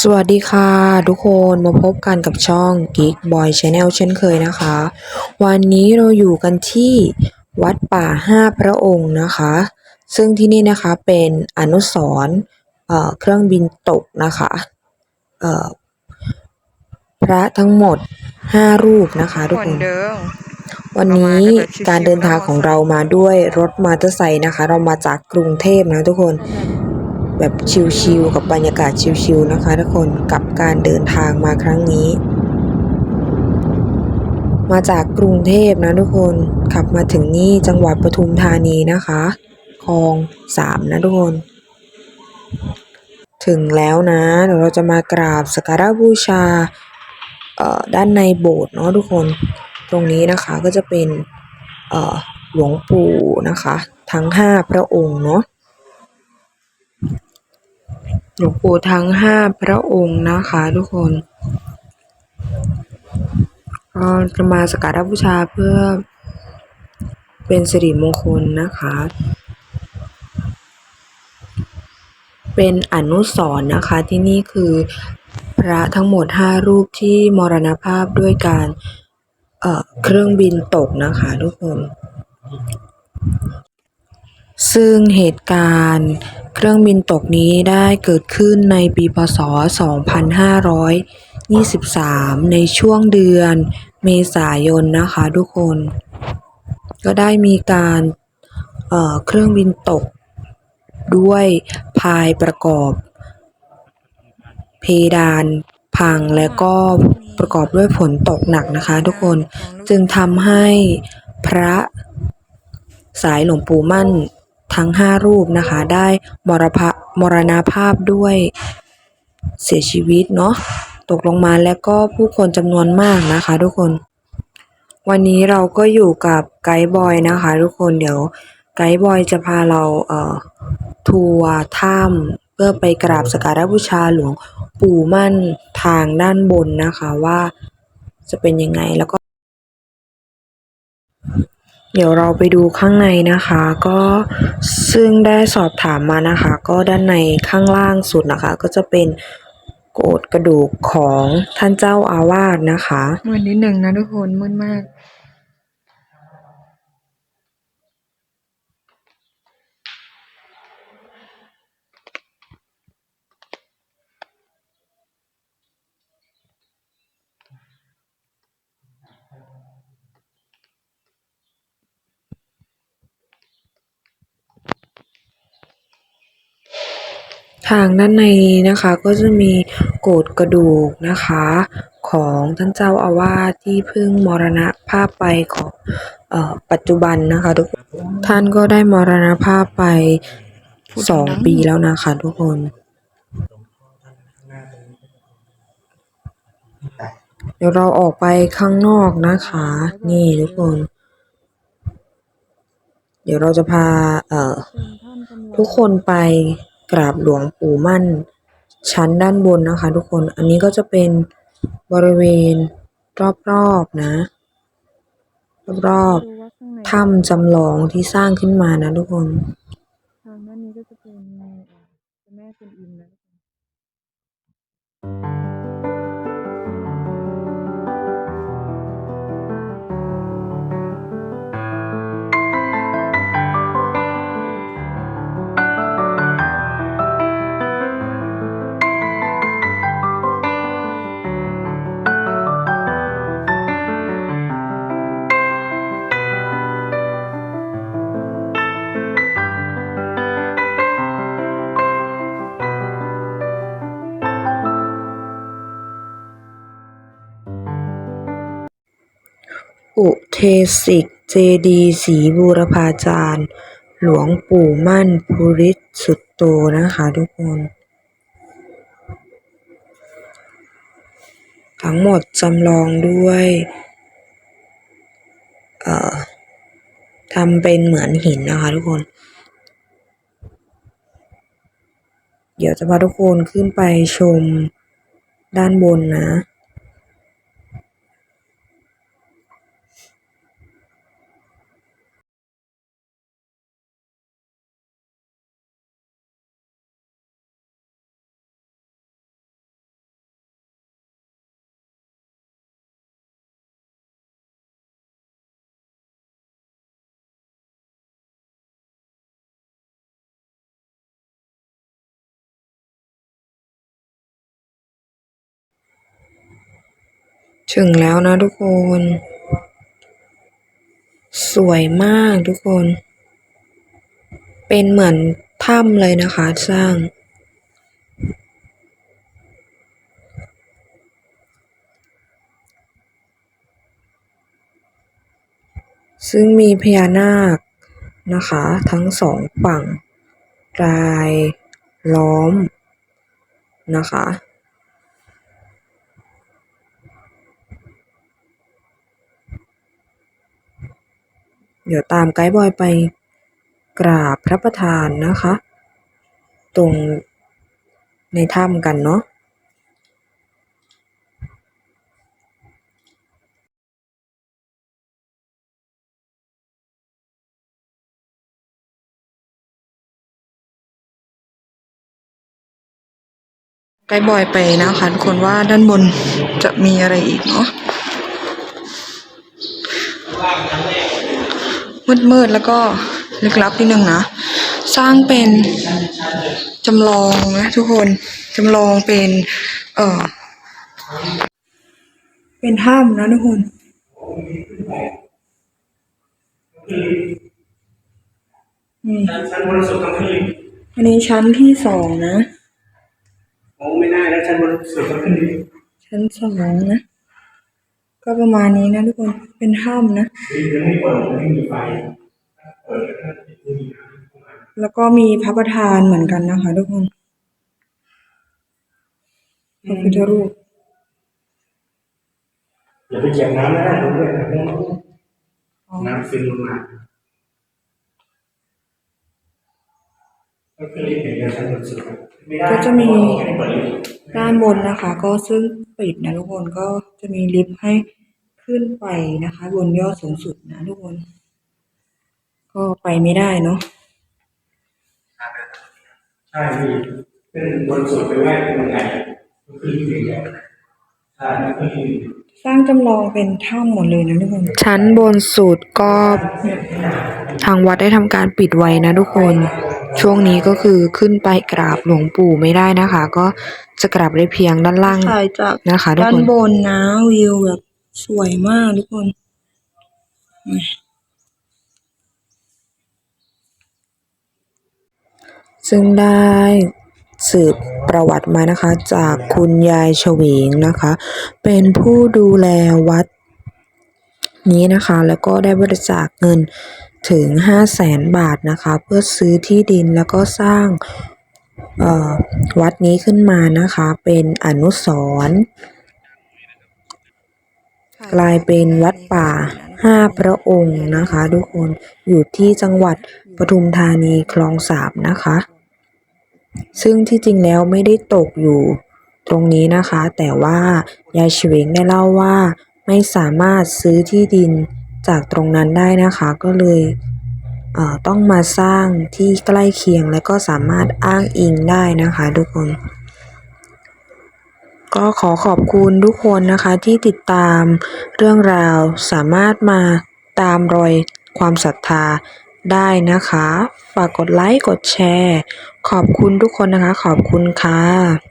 สวัสดีค่ะทุกคนมาพบกันกับช่อง Geek Boy Channel เช่นเคยนะคะ วันนี้เราอยู่กันที่วัดป่าห้าพระองค์นะคะ ซึ่งที่นี่นะคะเป็นอนุสรณ์เอ่อเครื่องบินตกนะคะเอ่อพระทั้งหมด5รูปนะคะทุกคคนนเดิมวันนี้การเดินทางของเรามาด้วยรถมอเตอร์ไซค์นะคะ เรามาจากกรุงเทพนะทุกคน แบบชิลๆกับบรรยากาศชิลๆนะคะทุกคนกับการเดินทางมาครั้งนี้ มาจากกรุงเทพนะทุกคนขับมาถึงนี่จังหวัดปทุมธานีนะคะคลองสามนะทุกคน ถึงแล้วนะเดี๋ยวเราจะมากราบสักการะบูชาด้านในโบสถ์เนาะทุกคนตรงนี้นะคะก็จะเป็นหลวงปู่นะคะ ทั้งห้าพระองค์เนาะ ลวงปู่ทั้งห้าพระองค์นะคะทุกคน ก็จะมาสักการะบูชาเพื่อเป็นสิริมงคลนะคะ เป็นอนุสรณ์นะคะที่นี่คือพระทั้งหมดห้ารูปที่มรณภาพด้วยการเเครื่องบินตกนะคะทุกคน ซึ่งเหตุการณ์เครื่องบินตกนี้ได้เกิดขึ้นในปีพศ 2523 ในช่วงเดือนเมษายนนะคะทุกคน ก็ได้มีการเอ่อเครื่องบินตกด้วยพายประกอบ เพดานพังและก็ประกอบด้วยฝนตกหนักนะคะ ทุกคนจึงทำให้พระสายหลวงปู่มั่น ทั้งห้ารูปนะคะ ได้มรภะมรณาภาพด้วยเสียชีวิตเนาะตกลงมาแล้วก็ผู้คนจำนวนมากนะคะทุกคน วันนี้เราก็อยู่กับไกด์บอยนะคะทุกคนเดี๋ยวไกด์บอยจะพาเราเอ่อทัวร์ถ้ำเพื่อไปกราบสักการะบูชาหลวงปู่มั่นทางด้านบนนะคะว่าจะเป็นยังไงแล้วก็ ดี๋ยวเราไปดูข้างในนะคะ ก็ซึ่งได้สอบถามมานะคะ ก็ด้านในข้างล่างสุดนะคะ ก็จะเป็นโกดกระดูกของท่านเจ้าอาวาสนะคะมืดนิดหนึ่งนะทุกคนมืดมาก ทางด้านในนี้นะคะก็จะมีโกดกระดูกนะคะ ของท่านเจ้าอาวาสที่เพิ่งมรณภาพไปของออปัจจุบันนะคะทุกคนท่านก็ได้มรณภาพไปสองปีแล้วนะคะทุกคนเดี๋ยวเราออกไปข้างนอกนะคะ นี่ทุกคน เดี๋ยวเราจะพาเอ่อทุกคนไป กราบหลวงปู่มั่น ชั้นด้านบนนะคะ ทุกคน อันนี้ก็จะเป็นบริเวณรอบๆนะ รอบๆถ้ำจำลองที่สร้างขึ้นมานะทุกคน ทางด้านนี้ก็จะเป็นเอ่อเจ้าแม่คุณอิมนะทุกคน อุเทสิกเจดีย์ศรีบูรพาจารย์ หลวงปู่มั่นภูริสุตโตนะคะทุกคน ทั้งหมดจำลองด้วยเอ่อทำเป็นเหมือนหินนะคะทุกคน เดี๋ยวจะพาทุกคนขึ้นไปชมด้านบนนะ ถึงแล้วนะทุกคน สวยมากทุกคน เป็นเหมือนถ้ำเลยนะคะสร้าง ซึ่งมีพญานาคนะคะ ทั้งสองฝั่งรายล้อมนะคะ เดี๋ยวตามไกด์บอยไปกราบพระประธานนะคะ ตรงในถ้ำกันเนาะไกด์บอยไปนะคะทุกคนว่าด้านบนจะมีอะไรอีกเนาะ มืดๆแล้วก็ลึกลับนิดนึงนะ สร้างเป็นจำลองนะทุกคนจำลองเป็น เอ่อ เป็นถ้ำนะทุกคนนี่ชั้นบนสุดต้องขึ้นลิฟต์อันนี้ชั้นที่สองนะโอ้ไม่ได้แล้วชั้นบนสุดต้องขึ้นลิฟต์ชั้นสองนะ ก็ประมาณนี้นะทุกคนเป็นถ้ำนะลิฟต์ยังไม่เปิดยังไม่มีไฟเปิดแล้วก็ไม่มีน้ำเข้ามาแล้วก็มีพระประธานเหมือนกันนะคะ ทุกคนพระพุทธรูปอย่าไปเหยียบน้ำนะรู้ด้วยนะน้ำซึมลงมาก็ขึ้นลิฟต์อย่างเดียวชั้นบนสุดไม่ได้ก็จะมีไม่ได้เปิดลิฟต์ด้านบนนะคะ ก็ซึ่งปิดนะทุกคนก็จะมีลิฟต์ให้ ขึ้นไปนะคะ บนยอดสูงสุดนะทุกคน ก็ไปไม่ได้เนาะใช่พี่อนบนสุดไปไหว้ตรงไหนก็ขึ้นย่างเดียวใช่ก็ขึ้นลิฟต์สร้างจำลองเป็นถ้ำหมดเลยนะทุกคน ชั้นบนสุดก็ทางวัดได้ทำการปิดไว้นะทุกคน ช่วงนี้ก็คือขึ้นไปกราบหลวงปู่ไม่ได้นะคะ ก็จะกราบได้เพียงด้านล่างนะคะทุกคนด้านบนนะวิวแบบ สวยมากทุกคนซึ่งได้สืบประวัติมานะคะจากคุณยายเฉวงนะคะ เป็นผู้ดูแลวัดนี้นะคะ แล้วก็ได้บริจาคเงินถึง 5 0 0แสนบาทนะคะ เพื่อซื้อที่ดินแล้วก็สร้างวัดนี้ขึ้นมานะคะ เป็นอนุสรณ์ กลายเป็นวัดป่าห้าพระองค์นะคะทุกคนอยู่ที่จังหวัดปทุมธานีคลองสามนะคะ ซึ่งที่จริงแล้วไม่ได้ตกอยู่ตรงนี้นะคะ แต่ว่ายายเฉวงได้เล่าว่าไม่สามารถซื้อที่ดินจากตรงนั้นได้นะคะก็เลยเอ่อต้องมาสร้างที่ใกล้เคียงและก็สามารถอ้างอิงได้นะคะทุกคน ก็ขอขอบคุณทุกคนนะคะที่ติดตามเรื่องราวสามารถมาตามรอยความศรัทธาได้นะคะ ฝากกดไลค์ กดแชร์ ขอบคุณทุกคนนะคะ ขอบคุณค่ะ